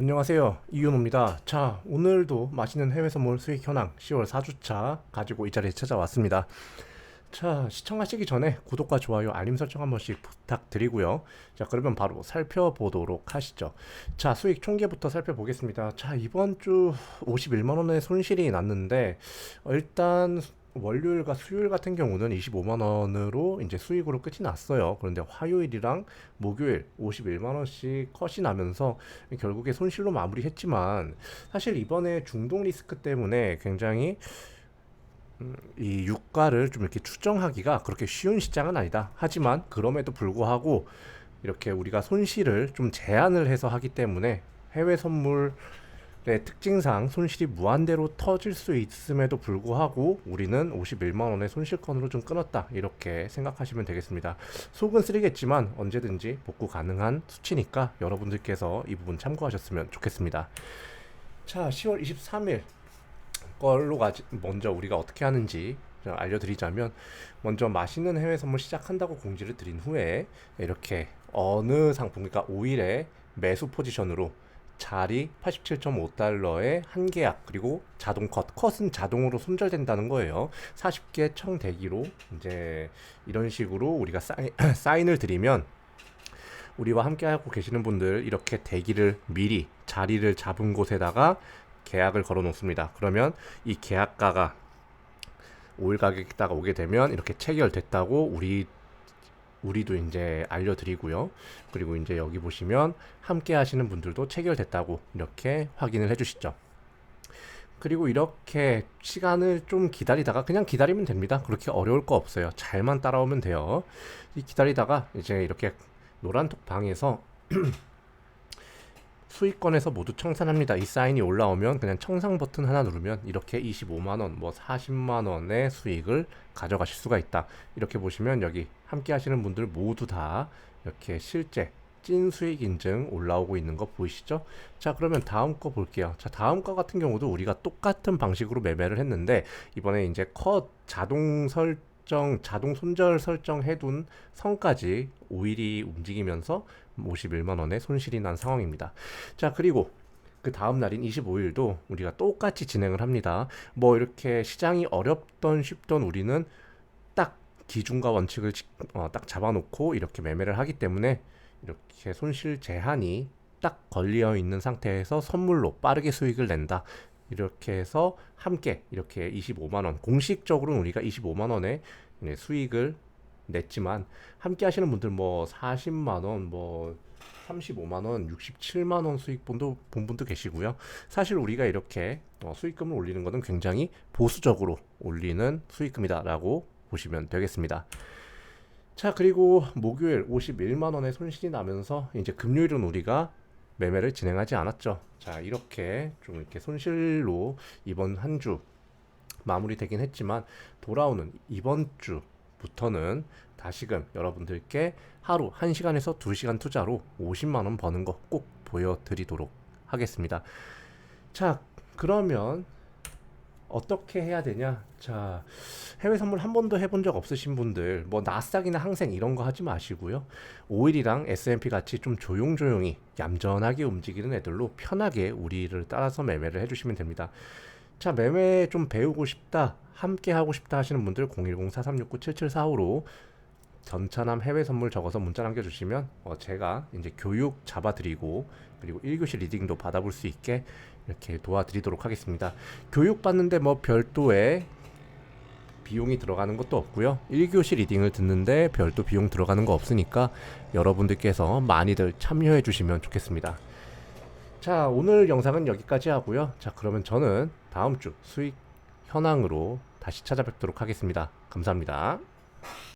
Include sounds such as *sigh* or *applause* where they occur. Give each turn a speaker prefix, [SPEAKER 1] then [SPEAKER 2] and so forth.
[SPEAKER 1] 안녕하세요. 이윤호입니다. 자, 오늘도 맛있는 해외 선물 수익 현황 10월 4주차 가지고 이 자리에 찾아왔습니다. 자, 시청하시기 전에 구독과 좋아요, 알림 설정 한 번씩 부탁드리고요. 자, 그러면 바로 살펴보도록 하시죠. 자, 수익 총계부터 살펴보겠습니다. 자, 이번 주 51만 원의 손실이 났는데 어, 일단 월요일과 수요일 같은 경우는 25만 원으로 이제 수익으로 끝이 났어요. 그런데 화요일이랑 목요일 51만 원씩 컷이 나면서 결국에 손실로 마무리했지만 사실 이번에 중동 리스크 때문에 굉장히 음, 이 유가를 좀 이렇게 추정하기가 그렇게 쉬운 시장은 아니다. 하지만 그럼에도 불구하고 이렇게 우리가 손실을 좀 제한을 해서 하기 때문에 해외 선물 의 특징상 손실이 무한대로 터질 수 있음에도 불구하고 우리는 51만 원의 손실권으로 좀 끊었다. 이렇게 생각하시면 되겠습니다. 속은 쓰리겠지만 언제든지 복구 가능한 수치니까 여러분들께서 이 부분 참고하셨으면 좋겠습니다. 자, 10월 23일 걸로 가지 먼저 우리가 어떻게 하는지 좀 알려드리자면 먼저 맛있는 해외 선물 시작한다고 공지를 드린 후에 이렇게 어느 상품 그러니까 5일에 매수 포지션으로 자리 87.5달러에 한 계약 그리고 자동 컷 컷은 자동으로 손절된다는 거예요 40개 청 대기로 이제 이런 식으로 우리가 사인, *clears throat* 사인을 드리면 우리와 함께 하고 계시는 분들 이렇게 대기를 미리 자리를 잡은 곳에다가 계약을 걸어 놓습니다. 그러면 이 계약가가 5일 가격에다가 오게 되면 이렇게 체결됐다고 우리 우리도 이제 알려드리고요. 그리고 이제 여기 보시면 함께 하시는 분들도 체결됐다고 이렇게 확인을 해주시죠. 그리고 이렇게 시간을 좀 기다리다가 그냥 기다리면 됩니다. 그렇게 어려울 거 없어요. 잘만 따라오면 돼요. 이 기다리다가 이제 이렇게 노란 톡 방에서 *clears throat* 수익권에서 모두 청산합니다. 이 사인이 올라오면 그냥 청산 버튼 하나 누르면 이렇게 25만 원, 뭐 40만 원의 수익을 가져가실 수가 있다. 이렇게 보시면 여기 함께 하시는 분들 모두 다 이렇게 실제 찐 수익 인증 올라오고 있는 거 보이시죠? 자, 그러면 다음 거 볼게요. 자, 다음 거 같은 경우도 우리가 똑같은 방식으로 매매를 했는데 이번에 이제 컷 자동 설 정, 자동 손절 설정해둔 선까지 5일이 움직이면서 51만 원의 손실이 난 상황입니다. 자, 그리고 그 다음 날인 25일도 우리가 똑같이 진행을 합니다. 뭐 이렇게 시장이 어렵던 쉽던 우리는 딱 기준과 원칙을 지- 어, 딱 잡아놓고 이렇게 매매를 하기 때문에 이렇게 손실 제한이 딱 걸려 있는 상태에서 선물로 빠르게 수익을 낸다. 이렇게 해서 함께 이렇게 25만 원 공식적으로는 우리가 25만 원의 네, 수익을 냈지만 함께 하시는 분들 뭐 40만 원, 뭐 35만 원, 67만 원 수익 분도 본 분도 계시고요. 사실 우리가 이렇게 어, 수익금을 올리는 것은 굉장히 보수적으로 올리는 수익금이다라고 보시면 되겠습니다. 자, 그리고 목요일 51만 원의 손실이 나면서 이제 금요일은 우리가 매매를 진행하지 않았죠. 자, 이렇게 좀 이렇게 손실로 이번 한 주 마무리되긴 했지만 돌아오는 이번 주부터는 다시금 여러분들께 하루 1시간에서 2시간 투자로 50만 원 버는 거 꼭 보여드리도록 하겠습니다. 자, 그러면 어떻게 해야 되냐? 자, 해외 선물 한 번도 해본 적 없으신 분들, 뭐 나스닥이나 항생 이런 거 하지 마시고요. 오일이랑 S&P 같이 좀 조용조용히 얌전하게 움직이는 애들로 편하게 우리를 따라서 매매를 해주시면 됩니다. 자, 매매 좀 배우고 싶다, 함께 하고 싶다 하시는 분들 010-4369-7745로 전차남 해외 선물 적어서 문자 남겨주시면 어, 제가 이제 교육 잡아드리고 그리고 1교시 리딩도 받아볼 수 있게 이렇게 도와드리도록 하겠습니다. 교육 받는데 뭐 별도의 비용이 들어가는 것도 없고요. 1교시 리딩을 듣는데 별도 비용 들어가는 거 없으니까 여러분들께서 많이들 참여해 주시면 좋겠습니다. 자, 오늘 영상은 여기까지 하고요. 자, 그러면 저는 다음 주 수익 현황으로 다시 찾아뵙도록 하겠습니다. 감사합니다.